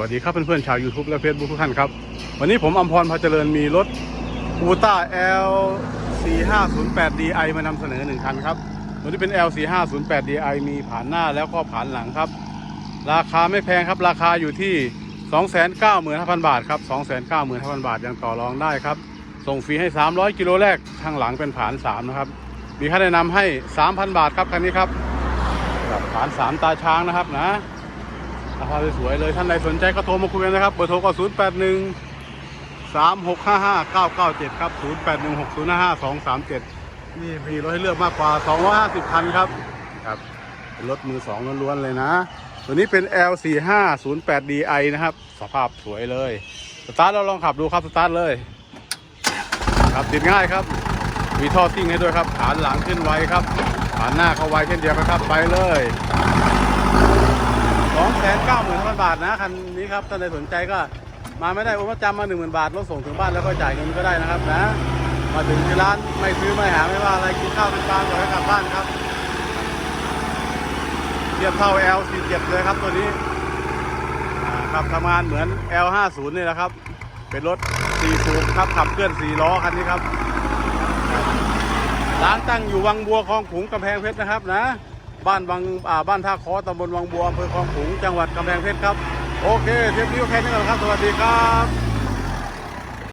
วัสดีครับเพื่อนๆชาว YouTube และ Facebook ทุกท่านครับ วันนี้ผมอมพรพาเจริญมีรถคูต้า L 4508 DI มานำเสนอหนึ่งคันครับตัวนี้เป็น L 4508 DI มีผ่านหน้าแล้วก็ผ่านหลังครับ ราคาไม่แพงครับ ราคาอยู่ที่ 295,000 บาทครับ 295,000 บาท ยังต่อรองได้ครับ ส่งฟรีให้ 300 กิโลแรกทางหลังเป็นผ่าน 3 นะครับ มีค่าแนะนำให้ 3,000 บาทครับคันนี้ครับกับผ่าน 3 ตาช้างนะครับนะ ราคาสวยๆเลยท่านใดสนใจก็โทรมาคุยกันนะครับเบอร์โทรก็ 0 8 1 3 6 5 5 9 9 7 ครับ 0 8 1 6 0 5 5 2 3 7 นี่มีรถให้เลือกมากกว่า 250 คันครับครับเป็นรถมือสองล้วนๆเลยนะ ตัวนี้เป็น L 4 5 0 8 DI นะครับ สภาพสวยเลย สตาร์ทเราลองขับดูครับ สตาร์ทเลย ครับติดง่ายครับ มีท่อซิ่งให้ด้วยครับฐานหลังขึ้นไวครับฐานหน้าเข้าไวเช่นเดียวกันครับ ไปเลย บาทนะคันนี้ครับท่านใดสนใจก็มาไม่ได้โอนมาจำมาหนึ่งหมื่นบาทรถส่งถึงบ้านแล้วก็จ่ายเงินก็ได้นะครับนะ มาถึงที่ร้านไม่ซื้อไม่หาไม่ว่าอะไรกินข้าวเป็นปลาก่อนให้กลับบ้านครับเทียบเท่า L47 เลยครับตัวนี้อ่าครับทำงานเหมือน L50 นี่แหละครับ เป็นรถ4สูบครับขับเคลื่อน4ล้อคันนี้ครับ ร้านตั้งอยู่วังบัวคลองขุงกำแพงเพชรนะครับนะ บ้านวังอ่าบ้านท่าคอตำบลวังบัวอำเภอคลองขลุงจังหวัดกำแพงเพชรครับ โอเคเทปนี้ก็แค่นี้ก่อนครับ สวัสดีครับ